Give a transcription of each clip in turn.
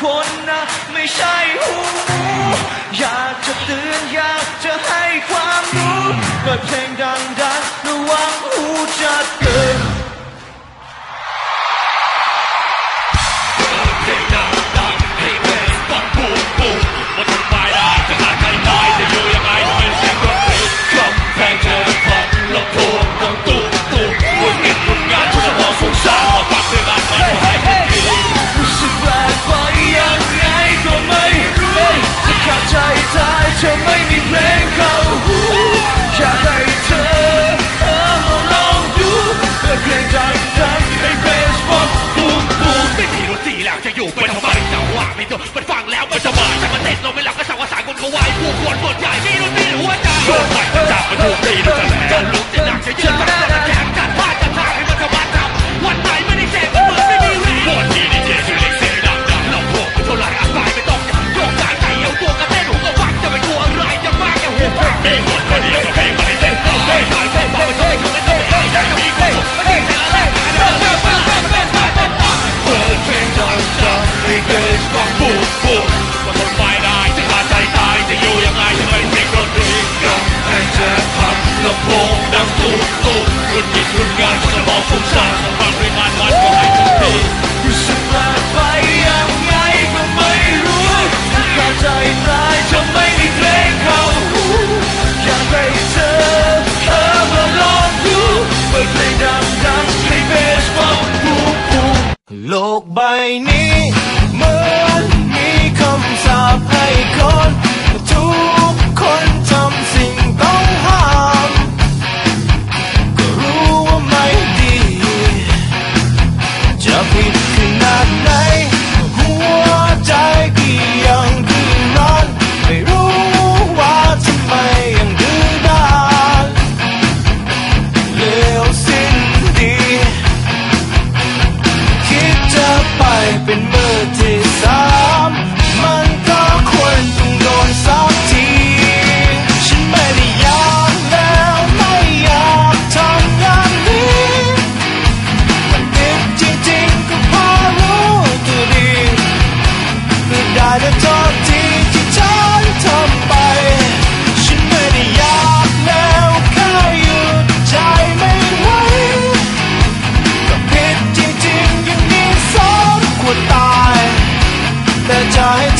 คนนะไม่ใช่หูอยากจะเตือนอยากจะให้ความรู้เปิดเพลงดังดังระวังหูจะเกินเพลงดังดังให้เป็นปักปูปูมาทำลาได้ night.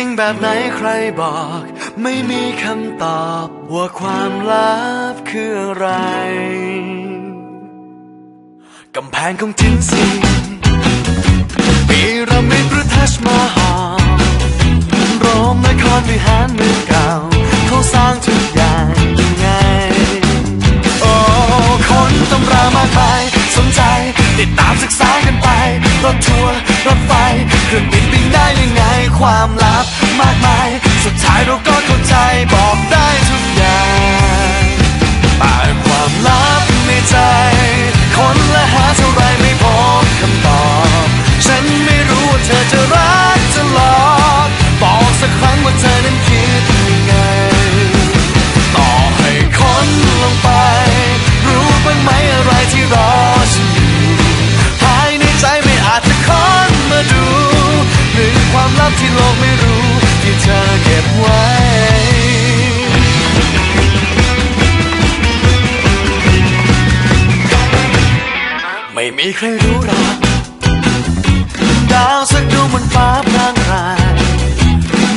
ริงแบบไหนใครบอก ไม่มีคำตอบว่าความลับคืออะไร กำแพงของทินซีปีระมิดหรือทัชมาฮาลโรมนครวิหารเมืองเก่าเขาสร้างทุกอย่างยังไง โอ้ คนตำรามากมายสนใจติดตามาวสักดวงบนฟ้าพรางพราย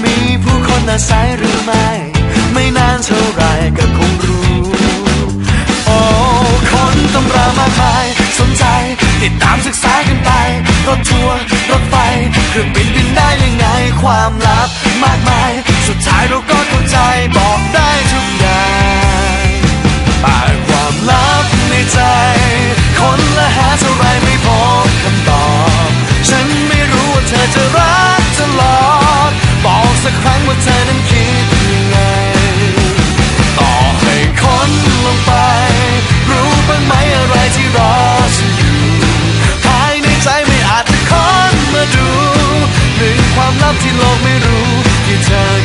มีผู้คนอาศัยหรือไม่ ไม่นานเท่าไรก็คงรู้ โอ้คนตำรามากมายสนใจ ติดตามศึกษากันไป รถทัวร์รถไฟเครื่องบินบินได้ยังไงความลับมากมาย สุดท้ายเราก็เข้าใจบอกได้ทุกอย่าง ที่โลกไม่รู้ที่เธอ